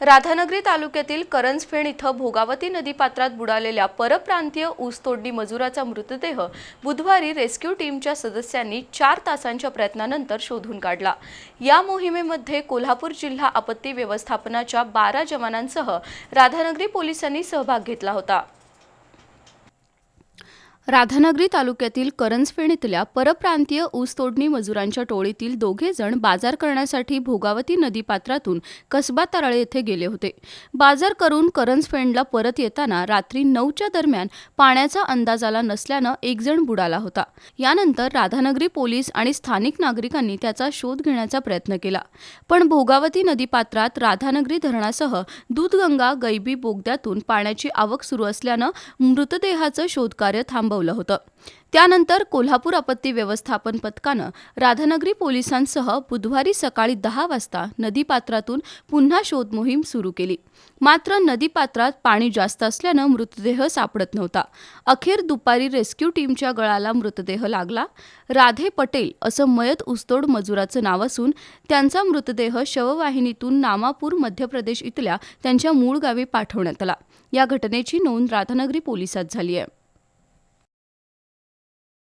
राधानगरी तालुक्यातील करंजफेण इथं भोगावती नदीपात्रात बुडालेल्या परप्रांतीय ऊसतोडणी मजुराचा मृतदेह बुधवारी रेस्क्यू टीमच्या सदस्यांनी चार तासांच्या प्रयत्नानंतर शोधून काढला. या मोहिमेमध्ये कोल्हापूर जिल्हा आपत्ती व्यवस्थापनाच्या बारा जवानांसह राधानगरी पोलिसांनी सहभाग घेतला होता. राधानगरी तालुक्यातील करंजफेण इथल्या परप्रांतीय ऊसतोडणी मजुरांच्या टोळीतील दोघे जण बाजार करण्यासाठी भोगावती नदीपात्रातून कसबा तराळे येथे गेले होते. बाजार करून करंजफेणला परत येताना रात्री नऊच्या दरम्यान पाण्याचा अंदाज आला नसल्यानं एक जण बुडाला होता. यानंतर राधानगरी पोलीस आणि स्थानिक नागरिकांनी त्याचा शोध घेण्याचा प्रयत्न केला. पण भोगावती नदीपात्रात राधानगरी धरणासह दूधगंगा गैबी बोगद्यातून पाण्याची आवक सुरू असल्यानं मृतदेहाचं शोधकार्य थांबवलं. होतं. त्यानंतर कोल्हापूर आपत्ती व्यवस्थापन पथकानं राधानगरी पोलिसांसह बुधवारी सकाळी दहा वाजता नदीपात्रातून पुन्हा शोध मोहीम सुरू केली. मात्र नदीपात्रात पाणी जास्त असल्यानं मृतदेह सापडत नव्हता. अखेर दुपारी रेस्क्यू टीमच्या गळाला मृतदेह लागला. राधे पटेल असं मयत उस्तोड मजुराचं नाव असून त्यांचा मृतदेह शववाहिनीतून नामापूर मध्य प्रदेश इथल्या त्यांच्या मूळ गावी पाठवण्यात आला. या घटनेची नोंद राधानगरी पोलिसात झाली आहे.